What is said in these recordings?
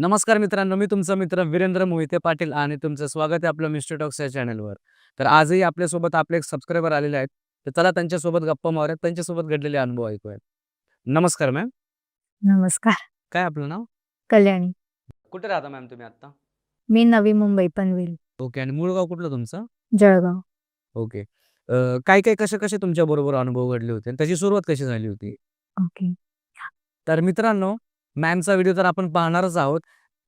नमस्कार मित्रांनो, मी तुमचा मित्र वीरेंद्र मोहिते पाटील आणि तुमचं स्वागत आहे आपलं मिस्टर टॉक्स या चॅनलवर. तर आजही आपल्यासोबत आपले एक सबस्क्रायबर आलेले आहेत. तर चला त्यांच्यासोबत गप्पा मारूयात, त्यांच्यासोबत घडलेले अनुभव ऐकूयात. नमस्कार मॅम. नमस्कार. काय आपलं नाव? कल्याणी. कुठे राहता मॅम तुम्ही आता? मी नवी मुंबई पनवेल. ओके आणि मूळ गाव कुठलं तुमचं? जळगाव. ओके. अ, काय-काय, कसे-कसे तुमच्याबरोबर अनुभव घडले होते आणि त्याची सुरुवात कशी झाली होती? ओके. तर मित्रांनो, मॅमचा व्हिडिओ तर आपण पाहणारच आहोत.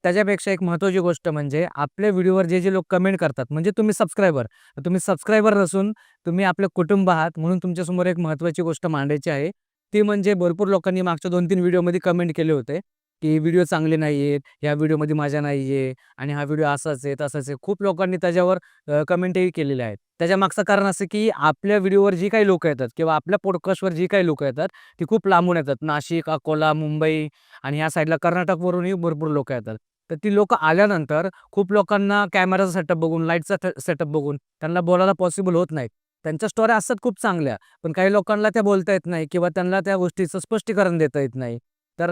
त्याच्यापेक्षा एक महत्त्वाची गोष्ट म्हणजे आपल्या व्हिडिओवर जे-जे लोक कमेंट करतात, म्हणजे तुम्ही सबस्क्रायबर. तुम्ही सबस्क्रायबर नसून तुम्ही आपले कुटुंब आहात, म्हणून तुमच्यासमोर एक महत्त्वाची गोष्ट मांडायची आहे. ती म्हणजे भरपूर लोकांनी मागच्या 2-3 व्हिडिओमध्ये कमेंट केले होते, की व्हिडिओ चांगले नाही आहेत ह्या व्हिडिओमध्ये मजा आहे आणि हा व्हिडिओ असाच आहे, तसाच आहे. खूप लोकांनी त्याच्यावर कमेंटही केलेल्या आहेत. त्याच्या मागचं कारण असं, की आपल्या व्हिडिओवर जी काही लोकं येतात किंवा आपल्या पॉडकास्टवर जी काही लोकं येतात, ती खूप लांबून येतात. नाशिक, अकोला, मुंबई आणि ह्या साईडला कर्नाटकवरूनही भरपूर लोकं येतात. तर ती लोक आल्यानंतर खूप लोकांना कॅमेराचा सेटअप बघून, लाईटचा सेटअप बघून त्यांना बोलायला पॉसिबल होत नाही. त्यांच्या स्टोऱ्या असतात खूप चांगल्या, पण काही लोकांना त्या बोलता येत नाही किंवा त्यांना त्या गोष्टीचं स्पष्टीकरण देता येत नाही. तर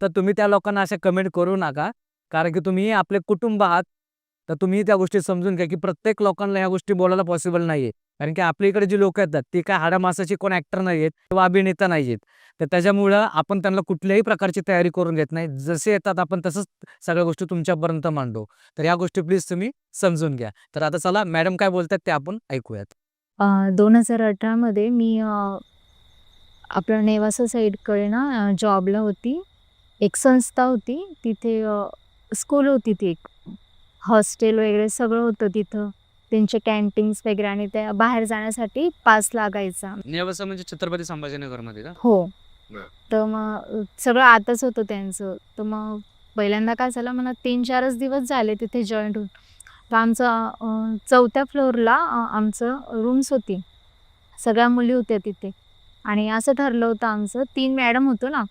तर तुम्ही त्या लोकांना अशा कमेंट करू नका. कारण की तुम्ही आपले कुटुंब आहात. तर तुम्ही त्या गोष्टी समजून घ्या, की प्रत्येक लोकांना ह्या गोष्टी बोलायला पॉसिबल नाहीये. कारण की आपल्या इकडे जी लोक येतात, ती काय हाडामासाची कोण ऍक्टर नाहीयेत किंवा अभिनेता नाहीयेत. तर त्याच्यामुळं आपण त्यांना कुठल्याही प्रकारची तयारी करून घेत नाही. जसे येतात आपण तसंच सगळ्या गोष्टी तुमच्यापर्यंत मांडू. तर या गोष्टी प्लीज तुम्ही समजून घ्या. तर आता चला मॅडम काय बोलतायत ते आपण ऐकूयात. अ, 2018 मध्ये मी आपल्या नेवासा साईडकडे ना जॉबला होती. एक संस्था होती. तिथे स्कूल होती ती एक. हॉस्टेल वगैरे सगळं होतं तिथं. त्यांचे कॅन्टीन्स वगैरे आणि त्या बाहेर जाण्यासाठी पास लागायचा. नेवासा म्हणजे छत्रपती संभाजीनगरमध्ये का? हो. तर मग सगळं आतच होतं त्यांचं. तर मग पहिल्यांदा काय झालं मला 3-4च दिवस झाले तिथे जॉइन होऊन. तर आमचं अ, 4थ्या फ्लोअरला आमचं रूम्स होती. सगळ्या मुली होत्या तिथे आणि असं ठरलं होतं आमचं 3 मॅडम होतो ना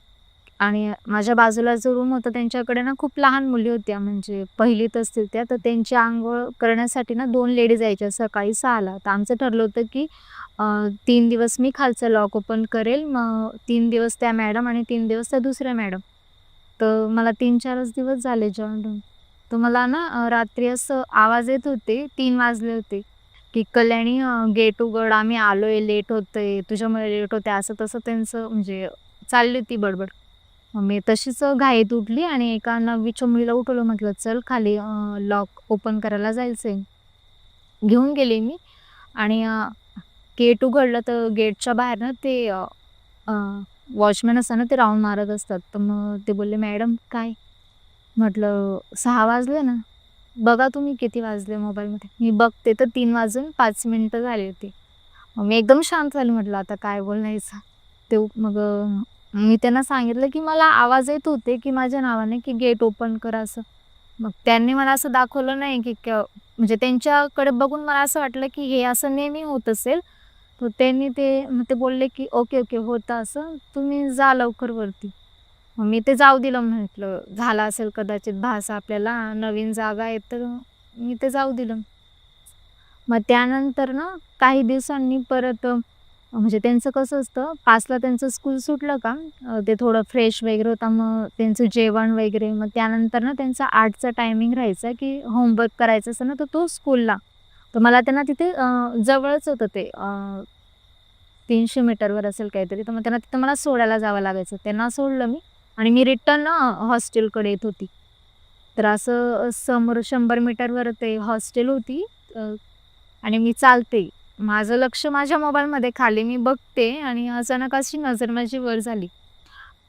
आणि माझ्या बाजूला जो रूम होता त्यांच्याकडे ना खूप लहान मुली होत्या म्हणजे पहिलीत असतील त्या. तर त्यांची आंघोळ करण्यासाठी ना दोन लेडीज यायच्या सकाळी सहाला तर आमचं ठरलं होतं, की तीन दिवस मी खालचं लॉक ओपन करेल. मग तीन दिवस त्या मॅडम आणि तीन दिवस त्या दुसऱ्या मॅडम. तर मला 3-4च दिवस झाले जॉईन तर मला ना रात्री असं आवाज येत होते. तीन वाजले होते, की "कल्याणी गेट उघड. आम्ही आलोय. लेट होतंय. तुझ्यामुळे लेट होते असं-तसं त्यांचं म्हणजे चालली होती बडबड. मग मी तशीच घाईत उठली आणि एका नववीच्या मुलीला उठवलं. म्हटलं, "चल खाली लॉक ओपन करायला जायचंय." घेऊन गेले मी आणि गेट उघडलं तर गेटच्या बाहेर ना ते वॉचमॅन असताना ना ते राऊंड मारत असतात. तर मग ते बोलले, "मॅडम काय?" म्हटलं, सहा वाजले ना." "बघा तुम्ही किती वाजले मोबाईलमध्ये." मी बघते तर तीन वाजून पाच मिनटं झाली होती. मी एकदम शांत झाली म्हटलं, "आता काय बोलायचं?" ते मग मी त्यांना सांगितलं, की मला आवाज येत होते, की माझ्या नावाने, की गेट ओपन कर असं. मग त्यांनी मला असं दाखवलं नाही, की क म्हणजे त्यांच्याकडे बघून मला असं वाटलं, की हे असं नेहमी होत असेल. तर त्यांनी ते मग ते बोलले, की "ओके, ओके. होतं असं. तुम्ही जा लवकर वरती." मग मी ते जाऊ दिलं. म्हटलं, झालं असेल कदाचित भास आपल्याला. नवीन जागा आहे तर मी ते जाऊ दिलं. मग त्यानंतर ना काही दिवसांनी परत म्हणजे त्यांचं कसं असतं पाचला त्यांचं स्कूल सुटलं का ते थोडं फ्रेश वगैरे होतं मग त्यांचं जेवण वगैरे. मग त्यानंतर ना त्यांचा आठचा टायमिंग राहायचा, की होमवर्क करायचं असं ना तर तो स्कूलला. तर मला त्यांना तिथे जवळच होतं ते तीनशे मीटरवर असेल काहीतरी. तर मग त्यांना तिथं मला सोडायला जावं लागायचं. त्यांना सोडलं मी आणि मी रिटर्न हॉस्टेलकडे येत होती. तर असं समोर शंभर मीटरवर ते हॉस्टेल होती आणि मी चालते. माझं लक्ष माझ्या मोबाईलमध्ये. खाली मी बघते आणि अचानक अशी नजर माझी वर झाली.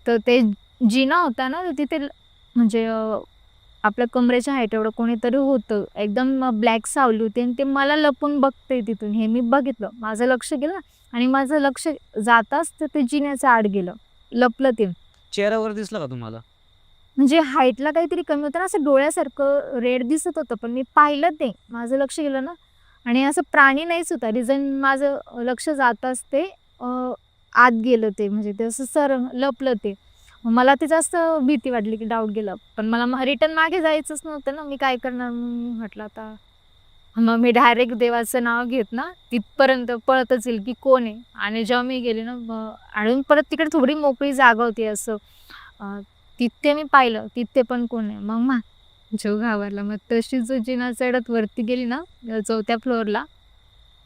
तर ते जिना होता ना तिथे म्हणजे आपल्या कमरेच्या हाईट एवढं कोणीतरी होतं. एकदम ब्लॅक सावली होती आणि ते मला लपून बघतंय तिथून. हे मी बघितलं. माझं लक्ष गेलं आणि माझं लक्ष जाताच तर ते जिन्याच्या आड गेलं. लपलं ते. चेहरा वगैरे दिसला का तुम्हाला? म्हणजे हाईटला काहीतरी कमी होतं ना, असं डोळ्यासारखं रेड दिसत होतं. पण मी पाहिलं ते. माझं लक्ष गेलं ना आणि असं प्राणी नाहीच होता. रिझन माझं लक्ष जाताच ते आत गेलं ते. म्हणजे ते असं सर लपलं ते. मला ते जास्त भीती वाटली, की डाऊट गेला. पण मला रिटर्न मागे जायचंच नव्हतं ना. मी काय करणार? म्हटलं आता मग मी डायरेक्ट देवाचं नाव घेत ना तिथपर्यंत पळतच येईल, की कोण आहे? आणि जेव्हा मी गेले ना मग आणि परत तिकडे थोडी मोकळी जागा होती असं तिथे मी पाहिलं तिथे पण कोण आहे मग मा जीव घाबरला. मग तशी जो जिना चढत वरती गेली ना चौथ्या फ्लोअरला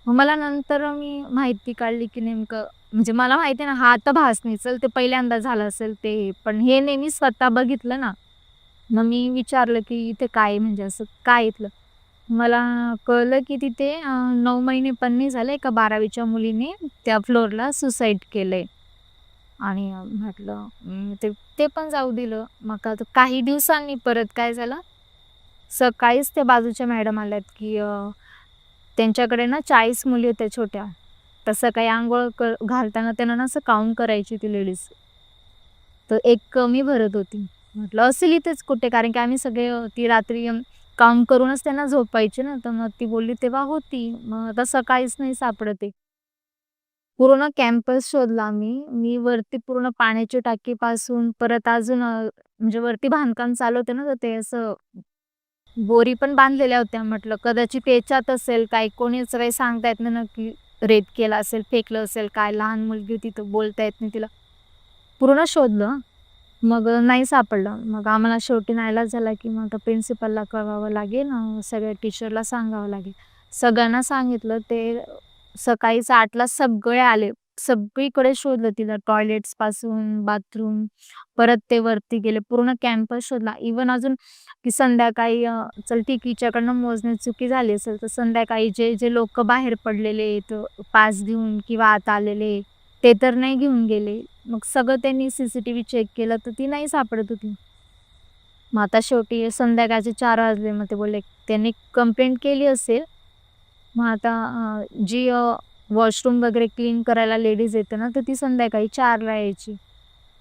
मग मला नंतर मी माहिती काढली की नेमकं म्हणजे मला माहिती आहे ना हा आता भास नाही चल ते पहिल्यांदा झालं असेल ते पण हे नेहमी स्वतः बघितलं ना मग मी विचारलं की इथे काय म्हणजे असं काय इथलं? मला कळलं की तिथे नऊ महिने पण नाही झालं एका बारावीच्या मुलीने त्या फ्लोअरला सुसाईड केलंय. आणि म्हटलं ते ते पण जाऊ दिलं. मग आता काही दिवसांनी परत काय झालं? सकाळीच त्या बाजूच्या मॅडम आल्यात की त्यांच्याकडे ना चाळीस मुली होत्या छोट्या. तर सकाळी आंघोळ क घालताना त्यांना ना असं काउंट करायची ती लेडीज. तर एक कमी भरत होती. म्हटलं असेल इथेच कुठे? कारण की आम्ही सगळे ती रात्री काम करूनच त्यांना झोपायचे ना. तर मग ती बोलली तेव्हा होती. मग आता सकाळीच नाही सापडते पूर्ण कॅम्पस शोधला आम्ही. मी वरती पूर्ण पाण्याची टाकीपासून परत अजून म्हणजे वरती बांधकाम चालवते ना तर ते असं बोरी पण बांधलेल्या होत्या. म्हटलं कदाचित याच्यात असेल काय कोणीच काही सांगता येत नाही ना की रेप केला असेल फेकलं असेल काय लहान मुलगी होती तर बोलता येत नाही तिला. पूर्ण शोधलं. मग नाही सापडलं. मग आम्हाला शेवटी नाईलाज झाला की मग आता प्रिन्सिपलला कळवावं लागेल सगळ्या टीचरला सांगावं लागेल. सगळ्यांना सांगितलं ते सकाळीच आठला सगळे आले. सगळीकडे शोधलं तिला. टॉयलेट्सपासून बाथरूम परत ते वरती गेले. पूर्ण कॅम्पस शोधला. इवन अजून की संध्याकाळी अ, चल ठीक हिच्याकडनं मोजणे चुकी झाली असेल तर संध्याकाळी जे जे लोक बाहेर पडलेले आहेत पास घेऊन किंवा आत आलेले ते तर नाही घेऊन गेले. मग सगळं त्यांनी C C T V check केलं तर ती नाही सापडत होती. मग आता शेवटी संध्याकाळचे चार वाजले. मग ते बोलले त्यांनी कंप्लेंट केली असेल मग आता जी वॉशरूम वगैरे क्लीन करायला लेडीज येते ना तर ती संध्याकाळी चारला यायची.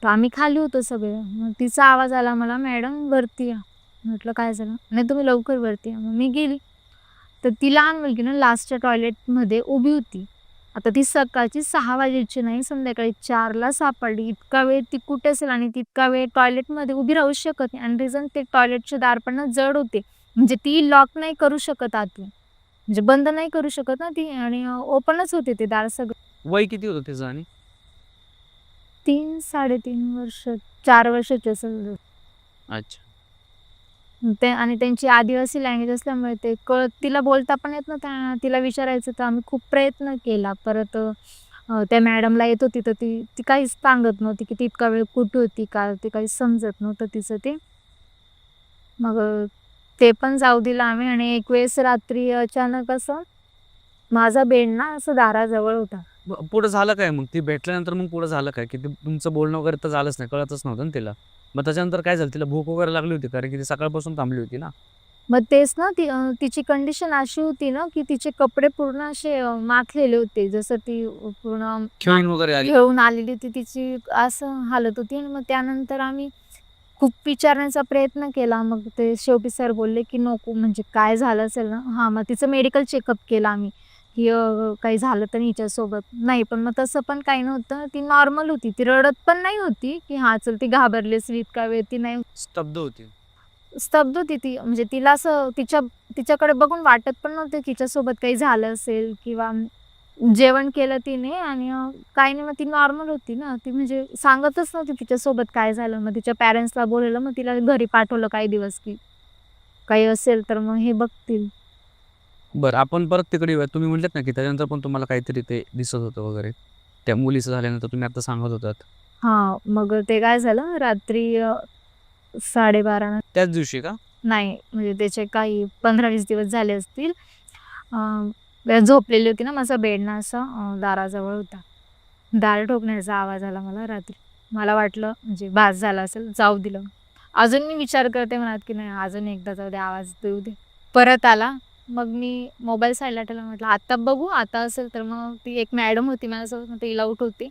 तर आम्ही खाली होतो सगळे. मग तिचा आवाज आला मला मॅडम वरती या. म्हटलं काय झालं? नाही तुम्ही लवकर वरती या. मग मी गेली. तर ती लहान मुलगी ना लास्टच्या टॉयलेटमध्ये उभी होती. आता ती सकाळची सहा वाजेची नाही संध्याकाळी चारला सापडली. इतका वेळ ती कुठे असेल आणि तितका वेळ टॉयलेटमध्ये उभी राहू शकत नाही. आणि रिझन ते टॉयलेटचे दार पण जड होते. म्हणजे ती लॉक नाही करू शकत आतून. म्हणजे बंद नाही करू शकत ना ती आणि ओपनच होते ते दार सगळं. वय किती होतं त्याचं आणि? तीन साडेतीन वर्ष चार वर्षाचे असेल. अच्छा. ते आणि त्यांची आदिवासी लँग्वेज असल्यामुळे ते कळत तिला बोलता पण येत नव्हतं तिला विचारायचं तर आम्ही खूप प्रयत्न केला. परत अ, त्या मॅडमला येत होती तर ती ती काहीच सांगत नव्हती की ती इतका वेळ कुठे होती का ते काही समजत नव्हतं तिचं ते. मग अ, ते पण जाऊ दिलं आम्ही आणि एक वेळेस रात्री अचानक असं माझा बेड ना असं दाराजवळ होता. पुढं झालं काय मग? ती भेटल्यानंतर मग पुढं झालं काय? की ते तुमचं बोलणं वगैरे तर झालंच नाही कळतच नव्हतं ना तिला. मग त्याच्यानंतर काय झालं? तिला भूक वगैरे लागली होती कारण की ती सकाळपासून थांबली होती ना? मग तेच ना ती तिची कंडिशन अशी होती ना की तिचे कपडे पूर्ण असे अ, माखलेले होते. जसं ती पूर्ण खेळून वगैरे आली. घेऊन आलेली होती तिची असं हालत होती. आणि मग त्यानंतर आम्ही खूप विचारण्याचा प्रयत्न केला. मग ते शेवटी सर बोलले की नको म्हणजे काय झालं असेल ना? हां मग तिचं मेडिकल चेकअप केलं आम्ही. की काही झालं तर हिच्यासोबत. नाही पण मग तसं पण काही नव्हतं. ती नॉर्मल होती. ती रडत पण नाही होती की हां चल ती घाबरली असेल इतका वेळ ती नाही. स्तब्ध होती. स्तब्ध होती ती. म्हणजे तिला असं तिच्या तिच्याकडे बघून वाटत पण नव्हतं की तिच्यासोबत काही झालं असेल किंवा जेवण केलं तिने आणि काही नाही मग ती नॉर्मल होती ना. ती म्हणजे सांगतच नव्हती तिच्यासोबत काय झालं. मग तिच्या पॅरेंट्सला बोलवलं मग तिला घरी पाठवलं काही दिवस की काही असेल तर मग हे बघतील. बरं आपण परत तिकडे येऊया. तुम्ही म्हटलेत ना की त्याच्यानंतर पण तुम्हाला काहीतरी ते दिसत होतं वगैरे. त्या मुलीचं झाल्यानंतर तुम्ही आता सांगत होतात. हां मग ते काय झालं? रात्री अ, साडेबारा त्याच दिवशी का? नाही म्हणजे त्याचे काही पंधरा वीस दिवस झाले असतील. अं, झोपलेली होती ना माझा बेड ना असा दाराजवळ होता. दार ठोकण्याचा आवाज आला मला रात्री. मला वाटलं म्हणजे भास झाला असेल जाऊ दिलं. अजून मी विचार करते म्हणत की नाही अजून एकदा जाऊ दे आवाज देऊ दे. परत आला. मग मी मोबाईल साईडला ठेवला म्हटलं आत्ता बघू आता असेल तर. मग ती एक मॅडम होती माझ्यासोबत मग ती लाऊट होती.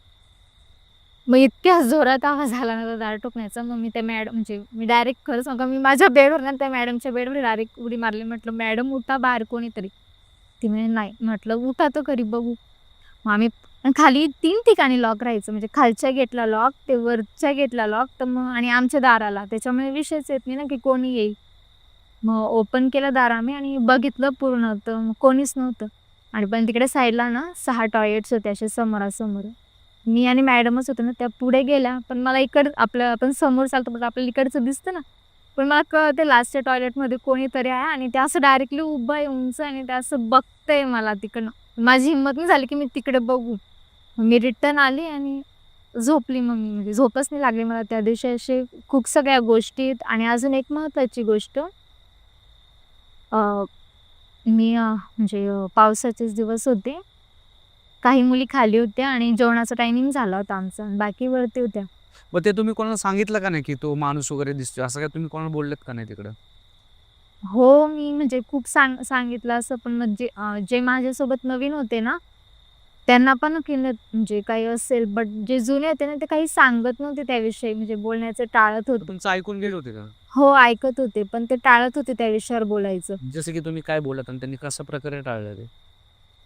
मग इतक्या जोरात आवाज आला ना दार ठोकण्याचा. मग मी त्या मॅडम म्हणजे मी डायरेक्ट खरं सांगा मी माझ्या बेडवर ना त्या मॅडमच्या बेडवर डायरेक्ट उडी मारली. म्हटलं मॅडम उठा बाहेर कोणीतरी. ती म्हणे नाही. म्हटलं उठा तर करी बघू. मग आम्ही आणि खाली तीन ठिकाणी लॉक राहायचं. म्हणजे खालच्या गेटला लॉक ते वरच्या गेटला लॉक तर मग आणि आमच्या दाराला. त्याच्यामुळे विषयच येत नाही ना की कोणी येईल. मग ओपन केलं दार आम्ही आणि बघितलं पूर्ण. तर मग कोणीच नव्हतं. आणि पण तिकडे साईडला ना सहा टॉयलेट्स होते असे समोरासमोर. मी आणि मॅडमच होतो ना त्या पुढे गेल्या. पण मला इकड आपलं आपण समोर चालतो पण आपल्याला इकडचं दिसतं ना. पण मला कळते लास्टच्या टॉयलेटमध्ये कोणीतरी आहे आणि ते असं डायरेक्टली उभं आहे उंच आणि ते असं बघतंय मला तिकडनं. माझी हिंमत नाही झाली की मी तिकडे बघू. मी रिटर्न आली आणि झोपली मग मी. म्हणजे झोपच नाही लागली मला त्या दिवशी. असे खूप सगळ्या गोष्टी आहेत. आणि अजून एक महत्त्वाची गोष्ट मी म्हणजे पावसाचेच दिवस होते. काही मुली खाली होत्या आणि जेवणाचा टायमिंग झाला होता आमचा. बाकी वरती होत्या. मग ते तुम्ही कोणाला सांगितलं का नाही की तो माणूस वगैरे दिसतोय? असं काय तुम्ही कोणाला बोललेत का नाही तिकडं? हो मी म्हणजे खूप सांग सांगितलं असं पण म्हणजे अं, जे माझ्यासोबत नवीन होते ना त्यांना पण केलं म्हणजे काही असेल बट जे जुने होते ना ते काही सांगत नव्हते त्याविषयी म्हणजे बोलण्याचं टाळत होते तुमचं ऐकून गेले होते का? हो ऐकत होते पण ते टाळत होते त्या विषयावर बोलायचं. जसं की तुम्ही काय बोलत आणि त्यांनी कशा प्रकारे टाळलं ते?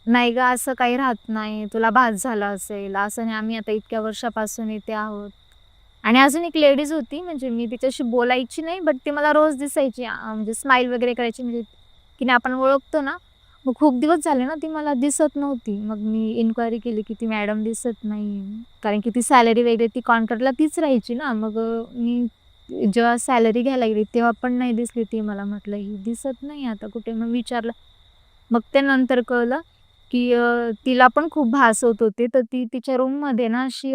नाही ग असं काही राहत नाही तुला भास झाला असेल असं नाही आम्ही आता इतक्या वर्षापासून इथे आहोत. आणि अजून एक लेडीज होती म्हणजे मी तिच्याशी बोलायची नाही बट ती मला रोज दिसायची म्हणजे स्माईल वगैरे करायची म्हणजे की नाही आपण ओळखतो ना मग खूप दिवस झाले ना ती मला दिसत नव्हती. मग मी इन्क्वायरी केली की ती मॅडम दिसत नाही कारण की ती सॅलरी वगैरे ती कॉन्ट्रॅक्टला तीच राहायची ना मग मी जेव्हा सॅलरी घ्यायला गेली तेव्हा पण नाही दिसली ती मला म्हटलं ही दिसत नाही आता कुठे मग विचारलं. मग ते नंतर कळलं की तिला पण खूप भास होत होते तर ती तिच्या रूममध्ये ना अशी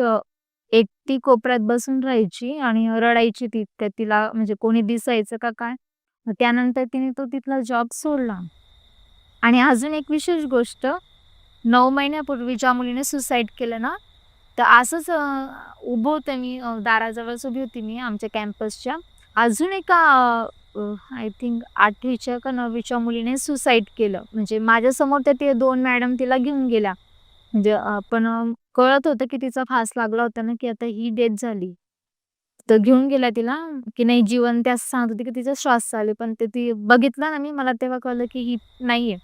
एकटी कोपऱ्यात बसून राहायची आणि रडायची ती त्या तिला म्हणजे कोणी दिसायचं का काय? मग त्यानंतर तिने तो तिथला जॉब सोडला. आणि अजून एक विशेष गोष्ट नऊ महिन्यापूर्वी ज्या मुलीने सुसाईड केलं ना तर असंच उभं होतं मी दाराजवळच उभी होती मी आमच्या कॅम्पसच्या. अजून एका आय थिंक आठवीच्या का नववीच्या मुलीने सुसाईड केलं. म्हणजे माझ्यासमोर त्या ते दोन मॅडम तिला घेऊन गेल्या. म्हणजे आपण कळत होतं की तिचा फास लागला होता ना की आता ही डेथ झाली. तर घेऊन गेला तिला की नाही जीवन त्यास सांगत होती की तिचा श्वास चालू पण ते ती बघितलं ना मी मला तेव्हा कळलं की ही नाही आहे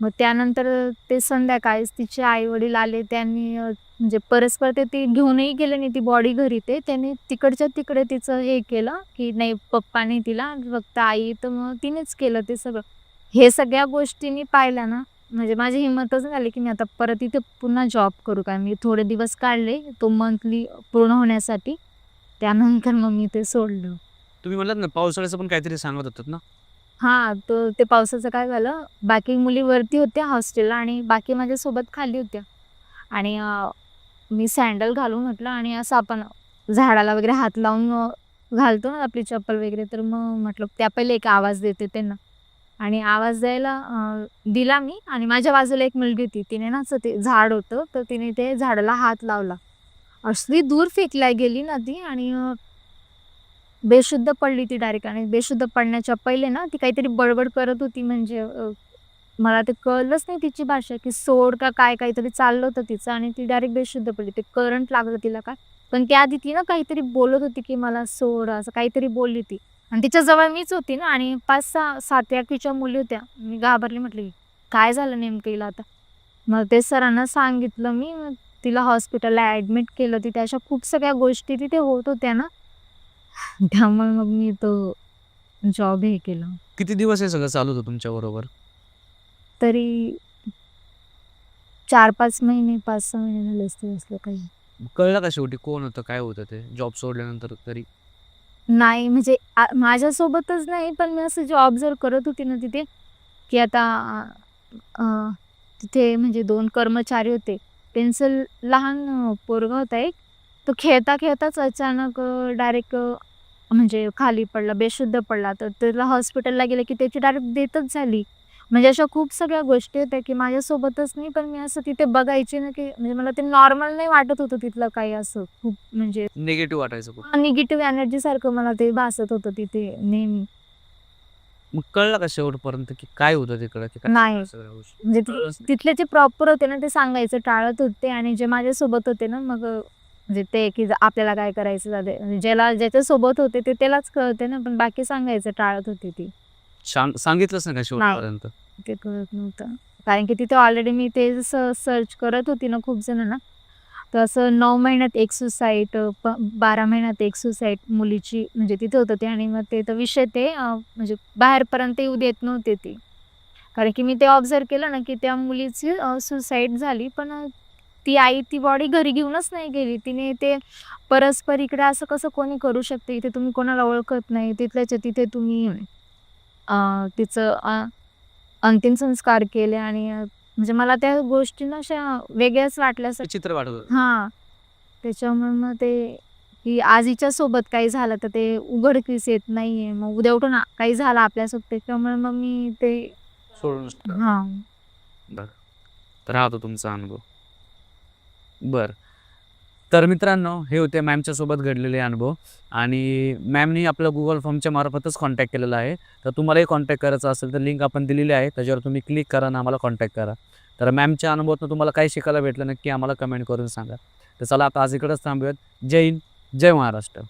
मग त्यानंतर ते संध्याकाळीच तिचे आई वडील आले त्यांनी म्हणजे परस्पर ते ती घेऊनही गेले नाही ती बॉडी घरी ते. त्यांनी तिकडच्या तिकडे तिचं हे केलं की नाही पप्पाने तिला फक्त आई. तर मग तिनेच केलं ते सगळं. हे सगळ्या गोष्टींनी पाहिलं पाहिल्या ना म्हणजे माझी हिंमतच झाली की मी आता परत इथे पुन्हा जॉब करू का मी थोडे दिवस काढले तो मंथली पूर्ण होण्यासाठी त्यानंतर मग मी ते सोडलं तुम्ही म्हणलात ना पावसाळ्याचं पण काहीतरी सांगत होतात ना हां, तर ते पावसाचं काय झालं, बाकी मुली वरती होत्या हॉस्टेलला आणि बाकी माझ्यासोबत खाली होत्या. आणि अ, मी सँडल घालू म्हटलं आणि असं आपण झाडाला वगैरे हात लावून अ, घालतो ना आपली चप्पल वगैरे, तर मग म्हटलं त्या पहिले एक आवाज देते त्यांना. आणि आवाज द्यायला दिला मी आणि माझ्या बाजूला एक मुलगी होती. तिने ना असं ते झाड होतं, तर तिने ते झाडाला हात लावला. असली दूर फेकल्या गेली ना ती आणि बेशुद्ध पडली ती डायरेक्ट आणि बेशुद्ध पडण्याच्या पहिले ना ती काहीतरी बडबड करत होती म्हणजे मला ते कळलंच नाही तिची भाषा की सोड का काय काहीतरी चाललं होतं तिचं आणि ती डायरेक्ट बेशुद्ध पडली. ते करंट लागलं तिला काय. पण त्याआधी ती ना काहीतरी बोलत होती की मला सोड असं काहीतरी बोलली ती. आणि तिच्याजवळ मीच होती ना आणि 5-6 7-8वीच्या मुली होत्या. मी घाबरली म्हटलं, काय झालं नेमकं हिला आता? मग ते सरांना सांगितलं मी. तिला हॉस्पिटलला ॲडमिट केलं. तिथे अशा खूप सगळ्या गोष्टी तिथे होत होत्या ना. त्यामुळे मग मी तो जॉब हे केलं. किती दिवस हे सगळं चालू होतं तुमच्याबरोबर? तरी 4-5 महिने, 5-6 महिने झाले असतील असलं काही. कळलं का शेवटी कोण होतं, काय होतं ते जॉब सोडल्यानंतर तरी? नाही म्हणजे आ माझ्यासोबतच नाही, पण मी असं जे ऑब्झर्व करत होती ना तिथे, की आता अ, तिथे म्हणजे दोन कर्मचारी होते. त्यांचं लहान अ, पोरगा होता एक. तो खेळता-खेळताच अचानक डायरेक्ट म्हणजे खाली पडला, बेशुद्ध पडला. तर त्याला हॉस्पिटलला गेलं की त्याची डायरेक्ट डेथच झाली. म्हणजे अशा खूप सगळ्या गोष्टी होत्या की माझ्यासोबतच नाही, पण मी असं तिथे बघायची ना, की म्हणजे मला ते नॉर्मल नाही वाटत होतं तिथलं काही असं खूप म्हणजे निगेटिव्ह वाटायचं खूप. निगेटिव्ह एनर्जीसारखं मला ते भासत होतं तिथे नेहमी. मग कळलं का शेवटपर्यंत की काय होतं तिकडं? की काय नाही. सगळ्या गोष्टी? म्हणजे ति कळलंच नाही. तिथले जे प्रॉपर होते ना, ते सांगायचं टाळत होते आणि जे माझ्यासोबत होते ना, मग अ, म्हणजे ते की ज- आपल्याला काय करायचं. म्हणजे ज्याला ज्याच्यासोबत होते ते त्यालाच कळते ना, पण बाकी सांगायचं टाळत होती ती. शां सांगितलंच नाही का शेवटपर्यंत? ते कळत नव्हतं. कारण की तिथे ऑलरेडी मी ते जसं सर्च करत होती ना खूप जणांना, तर असं 9 महिन्यात एक प 12 महिन्यात एक सुसाईड मुलीची म्हणजे तिथे होतं ते आणि मग ते तर विषय ते अ, म्हणजे बाहेरपर्यंत येऊ देत नव्हते ते. कारण की मी ते ऑब्झर्व्ह केलं ना, की त्या मुलीची सुसाईड झाली पण अ, ती आई ती बॉडी घरी घेऊनच नाही गेली तिने ते परस्पर इकडे असं कसं कोणी करू शकते इथे तुम्ही कोणाला ओळखत नाही तिथल्याच्या तिथे तुम्ही तिचं अंतिम संस्कार केले आणि म्हणजे मला त्या गोष्टी ना अशा वेगळ्याच वाटल्या चित्र वाटत. हां. त्याच्यामुळे मग ते की आज हिच्या सोबत काही झालं तर ते उघडकीस येत नाहीये. मग उद्या उठून काही झालं आपल्यासोबत त्याच्यामुळे मग मी ते सोडून. हां. तर हा होता तुमचा अनुभव. बर. तर मित्रांनो हे होते मॅमच्या सोबत घडलेले अनुभव. आणि मॅमनी आपलं गुगल फॉर्मच्या मार्फतच कॉन्टॅक्ट केलेला आहे. तर तुम्हालाही कॉन्टॅक्ट करायचा असेल तर लिंक आपण दिलेली आहे. त्याच्यावर तुम्ही क्लिक करा आणि आम्हाला कॉन्टॅक्ट करा. तर मॅमच्या अनुभवातून तुम्हाला काय शिकायला भेटलं नक्की आम्हाला कमेंट करून सांगा. तर चला आता आज इकडंच थांबूयात. जय हिंद जय महाराष्ट्र.